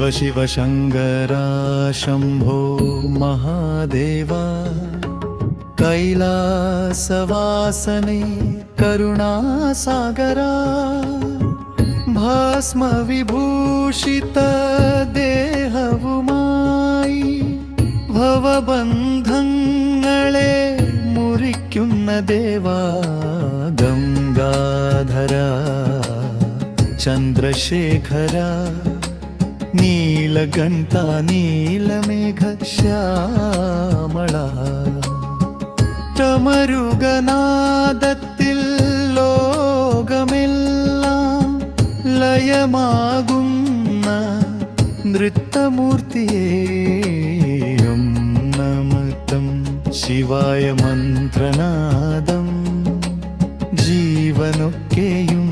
शिव शिव शङ्करा शम्भो महादेवा कैलासवासने करुणासागरा भस्मविभूषित देहवुमायि भवबन्ध मुरिक्युन्न देवा गङ्गाधरा चन्द्रशेखरा। നീലകണ്ഠ നീലമേഘശ്യാമള ശ്യാമള. ചമരുകനാദത്തിൽ ലോകമെല്ലാം ലയമാകുന്ന നൃത്തമൂർത്തിയേയും നമതം ശിവായ മന്ത്രനാദം ജീവനൊക്കെയും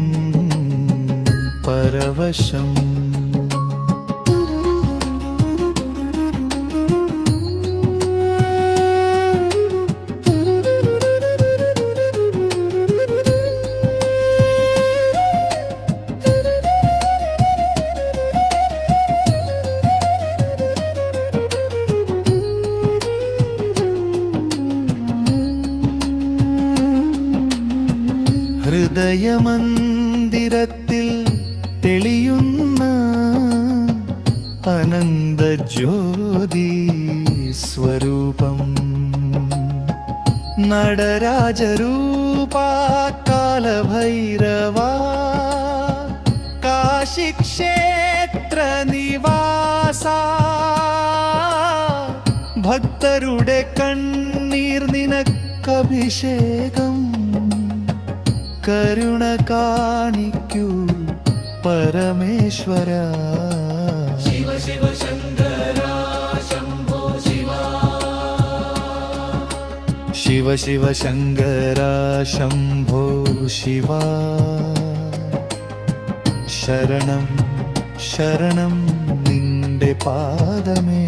പരവശം. ഹൃദയമന്ദിരത്തിൽ തെളിയുന്ന അനന്തജ്യോതി സ്വരൂപം. നടരാജരൂപാകാലഭൈരവ കാശിക്ഷേത്ര നിവാസ ഭക്തരുടെ കണ്ണീർ നിനക്കഭിഷേകം. കരുണ കാണിക്കൂ പരമേശ്വര. ശിവ ശിവ ശങ്കര ശംഭോ ശിവ. ശരണം ശരണം നിന്റെ പാദമേ.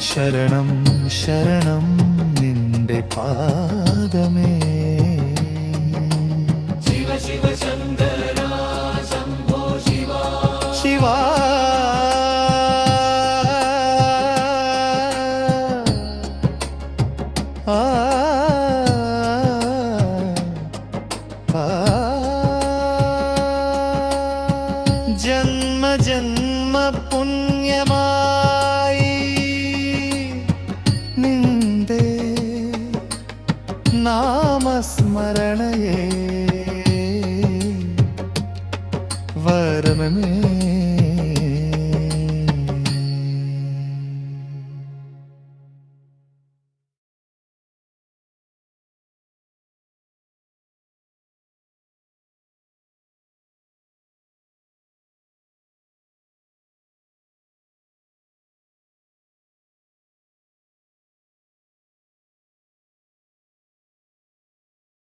ശരണം ശരണം നിന്റെ പാദമേ ശിവ ആ ആ ജന്മ ജന്മ പുണ്യമായി மனமே